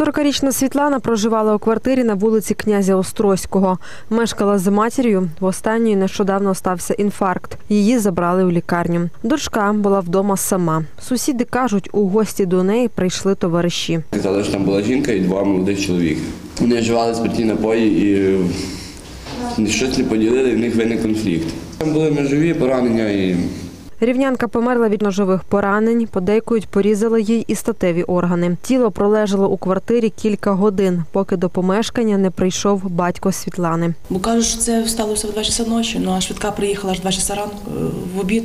40-річна Світлана проживала у квартирі на вулиці князя Острозького. Мешкала з матір'ю. В останньої нещодавно стався інфаркт. Її забрали у лікарню. Дочка була вдома сама. Сусіди кажуть, у гості до неї прийшли товариші. Казали, що там була жінка і два молодих чоловіка. Вони вживали спиртні напої і е, щось не поділили, в них виник конфлікт. Там були ножові поранення і Рівнянка померла від ножових поранень, подейкують, порізали їй і статеві органи. Тіло пролежало у квартирі кілька годин, поки до помешкання не прийшов батько Світлани. Бо кажуть, що це сталося в 2 часа ночі, ну а швидка приїхала аж в 2 часа ранку е, в обід.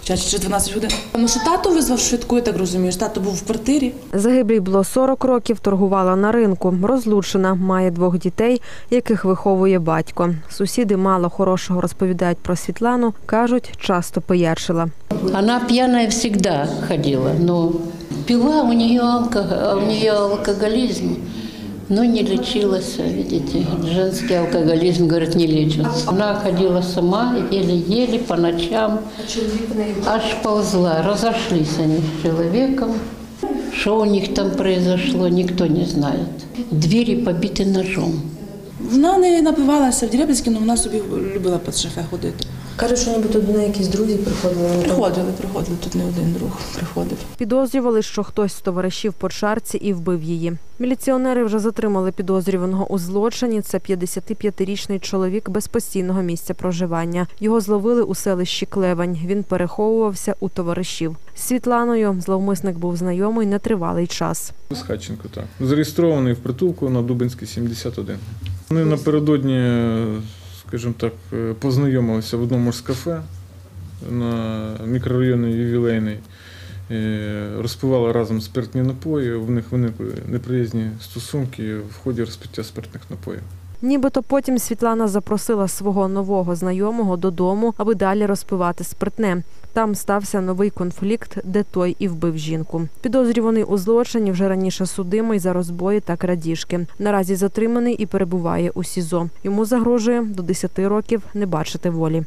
Хоча ще 12 годин. Ну, що тато визвав швидку, я так розумію. що Тато був в квартирі. Загиблій було 40 років, торгувала на ринку. Розлучена, має двох дітей, яких виховує батько. Сусіди мало хорошого розповідають про Світлану, кажуть, часто пояршила. Она пьяная всегда ходила, но пила у нее, алко- у нее алкоголизм, но не лечилась, видите, женский алкоголизм, говорит, не лечится. Она ходила сама, еле-еле по ночам, аж ползла. Разошлись они с человеком. Что у них там произошло, никто не знает. Двери побиты ножом. Вона не напивалася в Дерябинській, але вона собі любила під шафе ходити. Кажуть, що ніби до неї якісь друзі приходили. Приходили, приходили, тут не один друг приходив. Підозрювали, що хтось з товаришів по чарці і вбив її. Міліціонери вже затримали підозрюваного у злочині. Це 55-річний чоловік без постійного місця проживання. Його зловили у селищі Клевань. Він переховувався у товаришів. З Світланою зловмисник був знайомий нетривалий час. З Хатченко, так. Зареєстрований в притулку на Дубинській 71. Вони напередодні, скажімо так, е, познайомилися в одному з кафе на мікрорайоні ювілейний. Е, Розпивали разом спиртні напої, в них виникли неприязні стосунки в ході розпиття спиртних напоїв. Нібито потім Світлана запросила свого нового знайомого додому, аби далі розпивати спиртне. Там стався новий конфлікт, де той і вбив жінку. Підозрюваний у злочині вже раніше судимий за розбої та крадіжки. Наразі затриманий і перебуває у СІЗО. Йому загрожує до 10 років не бачити волі.